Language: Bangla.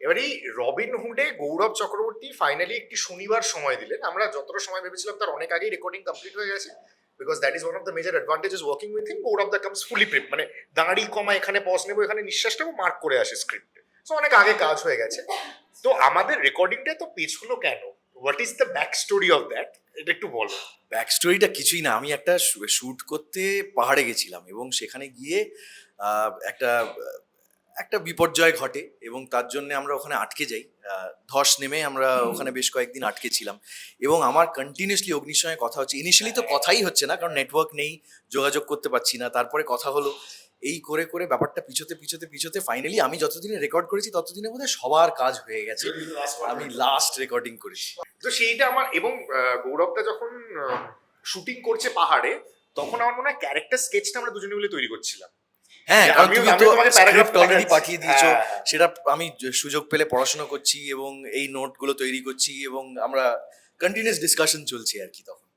এবারে এই রবিন হুডে গৌরব চক্রবর্তী ফাইনালি একটি শনিবার সময় দিলেন। আমরা যতটা সময় ভেবেছিলাম তার অনেক আগেই রেকর্ডিং কমপ্লিট হয়ে গেছে। Because that is one of the major advantages working with him Gourav the comes fully prep মানে দাঁড়ি কমা, এখানে পজ নেব, এখানে নিঃশ্বাস নেব মার্ক করে আসে স্ক্রিপ্টে সো অনেক আগে কাজ হয়ে গেছে। তো আমাদের রেকর্ডিংটা তো পেছলো কেন? What is the back story of that এটা একটু বলো। ব্যাক স্টোরিটা কিছুই না। আমি একটা শ্যুট করতে পাহাড়ে গেছিলাম এবং সেখানে গিয়ে একটা একটা বিপর্যয় ঘটে এবং তার জন্য আমরা ওখানে আটকে যাই। ধস নেমে আমরা ওখানে বেশ কয়েকদিন আটকে ছিলাম এবং আমার কন্টিনিউসলি অগ্নির সঙ্গে কথা হচ্ছে। ইনিশিয়ালি তো কথাই হচ্ছে না কারণ নেটওয়ার্ক নেই যোগাযোগ করতে পারছি না। তারপরে কথা হলো এই করে করে ব্যাপারটা পিছোতে পিছোতে পিছোতে ফাইনালি আমি যতদিনে রেকর্ড করেছি ততদিনের মধ্যে সবার কাজ হয়ে গেছে। আমি লাস্ট রেকর্ডিং করেছি। তো সেইটা আমার এবং গৌরবটা যখন শুটিং করছে পাহাড়ে তখন আমার মনে হয় ক্যারেক্টার স্কেচটা আমরা দুজনে মিলে তৈরি করছিলাম। হ্যাঁ কারণ তুমি তো স্ক্রিপ্ট অলরেডি পাঠিয়ে দিয়েছ। হ্যাঁ, হ্যাঁ। সেটা আমি সুযোগ পেলে পড়াশোনা করছি এবং এই নোটগুলো তৈরি করছি এবং আমরা কন্টিনিউস ডিসকাশন চলছে আর কি তখন।